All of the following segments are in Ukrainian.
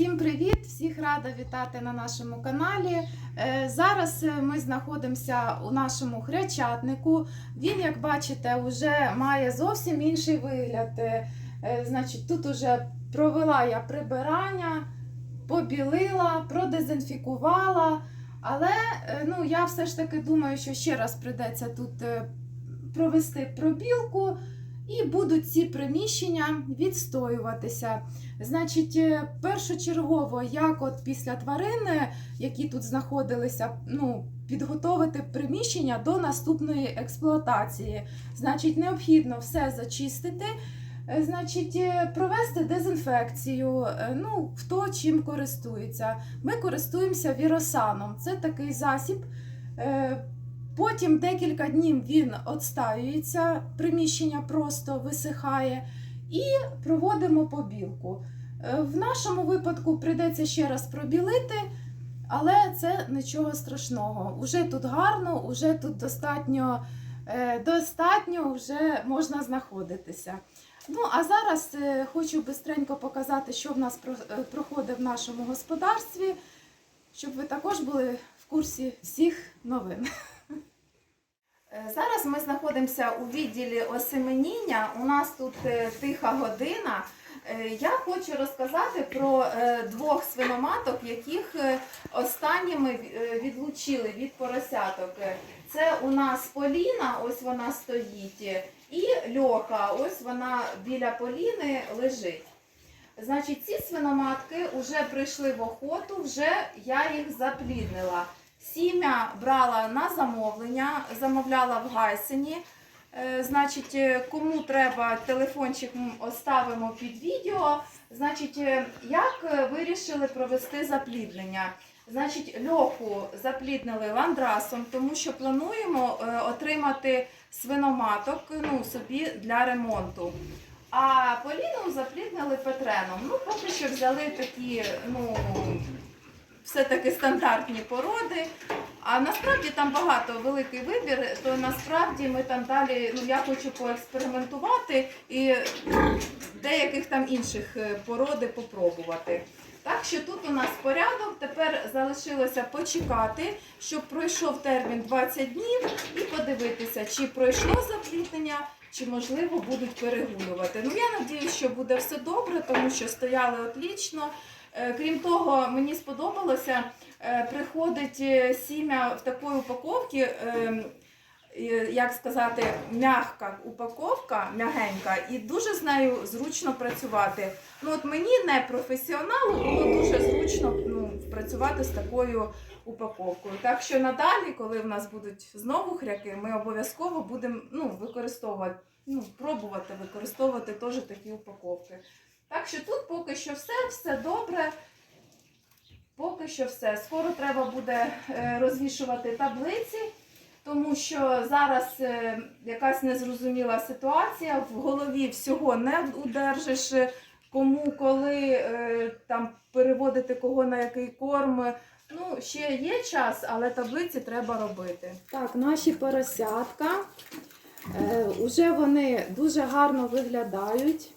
Всім привіт! Всіх рада вітати на нашому каналі. Е, Зараз е, ми знаходимося у нашому хрячатнику. Він, як бачите, вже має зовсім інший вигляд. Е, Значить, тут уже провела я прибирання, побілила, продезінфікувала. Але ну, я все ж таки думаю, що ще раз прийдеться тут провести пробілку. І будуть ці приміщення відстоюватися. Значить, е, першочергово, як от після тварин, які тут знаходилися, ну, підготовити приміщення до наступної експлуатації. Значить, необхідно все зачистити, е, значить, е, провести дезінфекцію. Е, Ну, хто чим користується. Ми користуємося віросаном. Це такий засіб. Потім декілька днів він отстаюється, приміщення просто висихає, і проводимо побілку. Е, В нашому випадку прийдеться ще раз пробілити, але це нічого страшного. Уже тут гарно, уже тут достатньо, е, достатньо вже можна знаходитися. Ну, а зараз е, хочу бистренько показати, що в нас проходить в нашому господарстві, щоб ви також були в курсі всіх новин. Е, Зараз ми знаходимося у відділі осеменіння. У нас тут е, тиха година. Е, Я хочу розказати про двох свиноматок, яких останніми відлучили від поросяток. Це у нас Поліна, ось вона стоїть, і Льоха, ось вона біля Поліни лежить. Значить, ці свиноматки вже прийшли в охоту, вже я їх запліднила. Сім'я брала на замовлення, замовляла в Гайсені. Е, Значить, е, кому треба, телефончик оставимо під відео. Значить, е, як вирішили провести запліднення? Значить, льоху запліднили ландрасом, тому що плануємо отримати свиноматок ну, собі для ремонту. А Поліну запліднили Петреном. Ну, поки що взяли такі, ну, все-таки стандартні породи. А насправді там багато великий вибір, то насправді ми там далі, ну я хочу поекспериментувати і деяких там інших е, породи попробувати. Так що тут у нас порядок. Тепер залишилося почекати, щоб пройшов термін 20 днів, і подивитися, чи пройшло запліднення, чи можливо будуть перегулювати. Ну я надіюсь, що буде все добре, тому що стояли отлічно. Е, Крім того, мені сподобалося, е, приходить е, сім'я в такої упаковці, е, е, як сказати, м'яка упаковка, м'ягенька, і дуже з нею зручно працювати. Ну от мені, не професіоналу, було дуже зручно ну, працювати з такою упаковкою. Так що надалі, коли в нас будуть знову хряки, ми обов'язково будемо ну, використовувати, ну, пробувати використовувати теж такі упаковки. Так що тут поки що все, все добре. Поки що все. Скоро треба буде е, розвішувати таблиці, тому що зараз е, якась незрозуміла ситуація. В голові всього не удержиш, е, кому, коли там переводити кого на який корм. Ну, ще є час, але таблиці треба робити. Так, наші поросятка. Уже вони дуже гарно виглядають.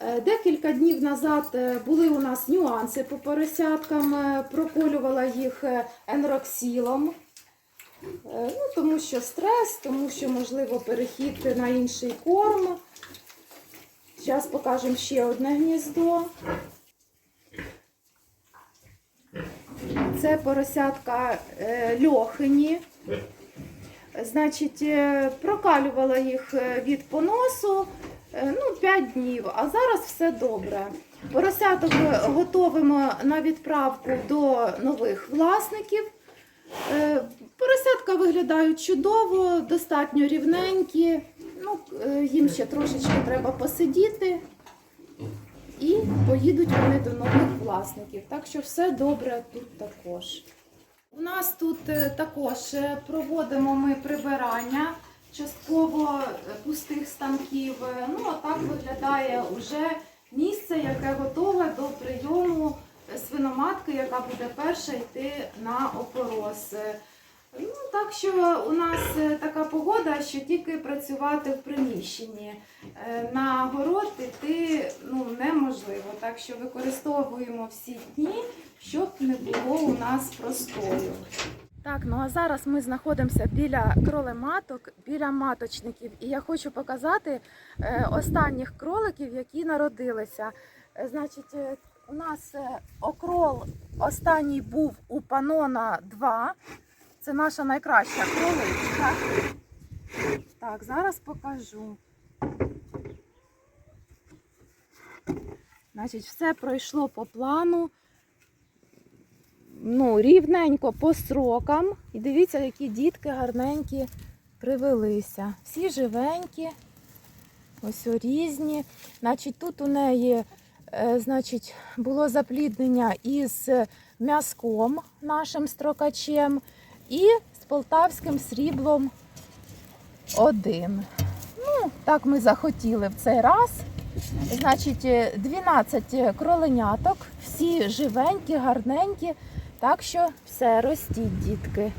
Е, Декілька днів назад е, були у нас нюанси по поросяткам, е, проколювала їх енроксілом. Ну, тому що стрес, тому що, можливо, перехід на інший корм. Зараз покажемо ще одне гніздо. Це поросятка льохині. Значить, прокалювала їх від поносу ну, 5 днів, а зараз все добре. Поросяток е, готовимо на відправку до нових власників. Е, Поросятка виглядають чудово, достатньо рівненькі. Ну, е, їм ще трошечки треба посидіти. І поїдуть вони до нових власників. Так що все добре тут також. У нас тут е, також е, проводимо ми прибирання частково е, пустих станків. Е, Ну, а так виглядає вже місце, яке готове до прийому е, свиноматки, яка буде перша йти на опорос. Ну, так що у нас така погода, що тільки працювати в приміщенні. на город іти ну, неможливо. Так що використовуємо всі дні, щоб не було у нас простою. Так, ну а зараз ми знаходимося біля кролематок, біля маточників. І я хочу показати е, останніх кроликів, які народилися. Е, значить, е, у нас окрол останній був у Панона 2. Це наша найкраща кроличка. Так, зараз покажу. Значить, все пройшло по плану. Ну, рівненько по срокам. І дивіться, які дітки гарненькі привелися. Всі живенькі, ось різні. Значить, тут у неї е, значить, було запліднення із м'язком нашим строкачем і з полтавським сріблом один. Ну, так ми захотіли в цей раз. Значить, е, 12 кроленяток, всі живенькі, гарненькі. Так що все, ростіть, дітки.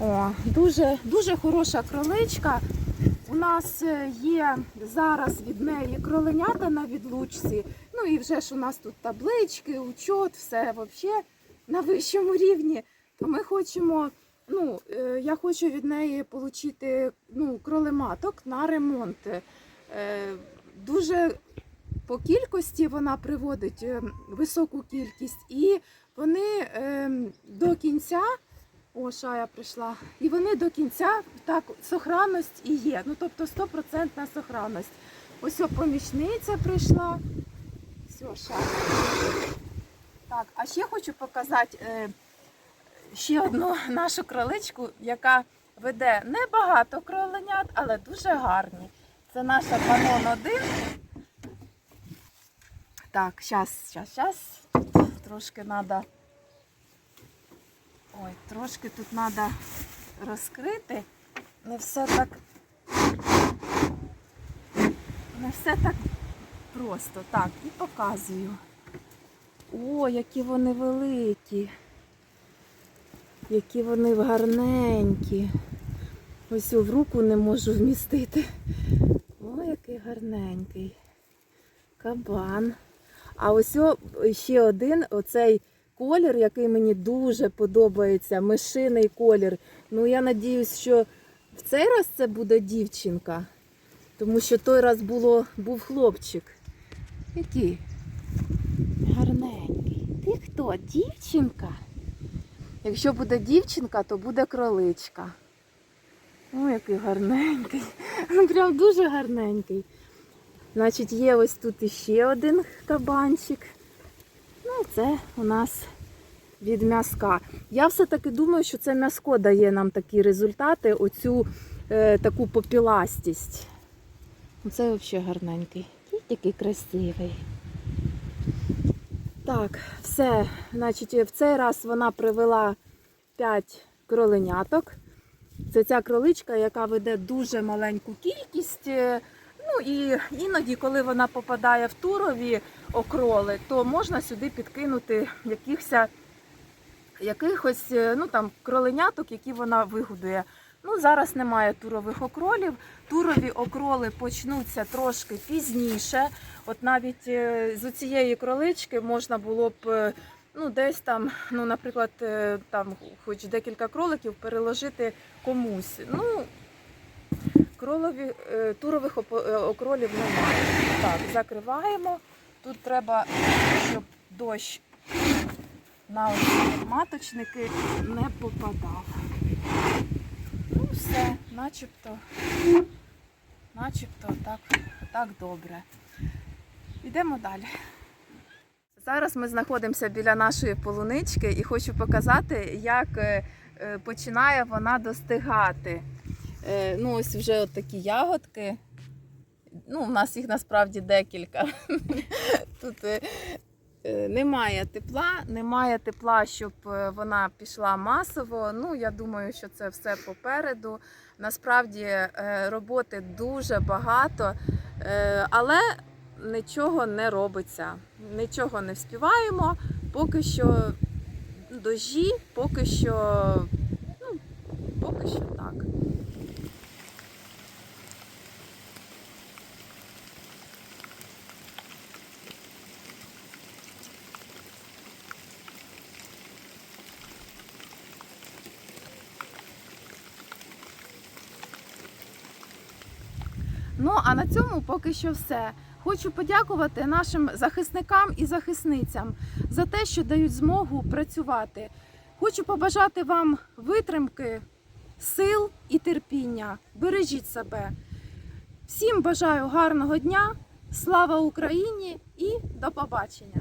О, дуже, дуже хороша кроличка. У нас е, є зараз від неї кроленята на відлучці. Ну і вже ж у нас тут таблички, учот, все взагалі на вищому рівні. То ми хочемо, ну, е, я хочу від неї отримати ну, кролематок на ремонт. Е, Дуже по кількості вона приводить високу кількість, і вони е, до кінця, о, шая прийшла, і вони до кінця так, сохранність і є. Ну, тобто стопроцентна сохранність. Ось о, помічниця прийшла. Все, шая. Так, а ще хочу показати е, ще одну нашу кроличку, яка веде небагато кроленят, але дуже гарні. Це наша панон 1. Так, зараз, зараз, зараз. Трошки треба. Ой, трошки тут треба розкрити. Не все так. Не все так просто. Так, і показую. О, які вони великі. Які вони гарненькі. Ось в руку не можу вмістити. О, який гарненький. Кабан. А ось ще один оцей колір, який мені дуже подобається, мишиний колір. Ну, я надіюсь, що в цей раз це буде дівчинка. Тому що той раз було, був хлопчик. Який? Гарненький. Ти хто? Дівчинка? Якщо буде дівчинка, то буде кроличка. Ой, який гарненький. Прям дуже гарненький. Значить, є ось тут іще один кабанчик. Ну, це у нас від м'язка. Я все-таки думаю, що це м'язко дає нам такі результати, оцю е, таку попіластість. Це взагалі гарненький. І такий красивий. Так, все. Значить, в цей раз вона привела 5 кроленяток. Це ця кроличка, яка веде дуже маленьку кількість. Ну і іноді, коли вона попадає в турові окроли, то можна сюди підкинути якихось, якихось е, ну, там, кроленяток, які вона вигодує. Ну, Зараз немає турових окролів. Турові окроли почнуться трошки пізніше. От навіть е, з цієї кролички можна було б е, ну, десь там, ну, наприклад, там, хоч декілька кроликів переложити комусь. Ну, Кролові, е, турових е, окролів немає. Так, закриваємо. Тут треба, щоб дощ на маточники не попадав. Ну, все, начебто, начебто так, так добре. Йдемо далі. Зараз ми знаходимося біля нашої полунички і хочу показати, як е, починає вона достигати. Е, Ну, ось вже от такі ягодки. Ну, у нас їх насправді декілька. Тут е, е, немає тепла, немає тепла, щоб вона пішла масово. Ну, я думаю, що це все попереду. Насправді роботи дуже багато, але нічого не робиться. Нічого не вспіваємо. Поки що дожі, поки що, ну, поки що так. Ну а на цьому поки що все. Хочу подякувати нашим захисникам і захисницям за те, що дають змогу працювати. Хочу побажати вам витримки, сил і терпіння. Бережіть себе. Всім бажаю гарного дня, слава Україні і до побачення!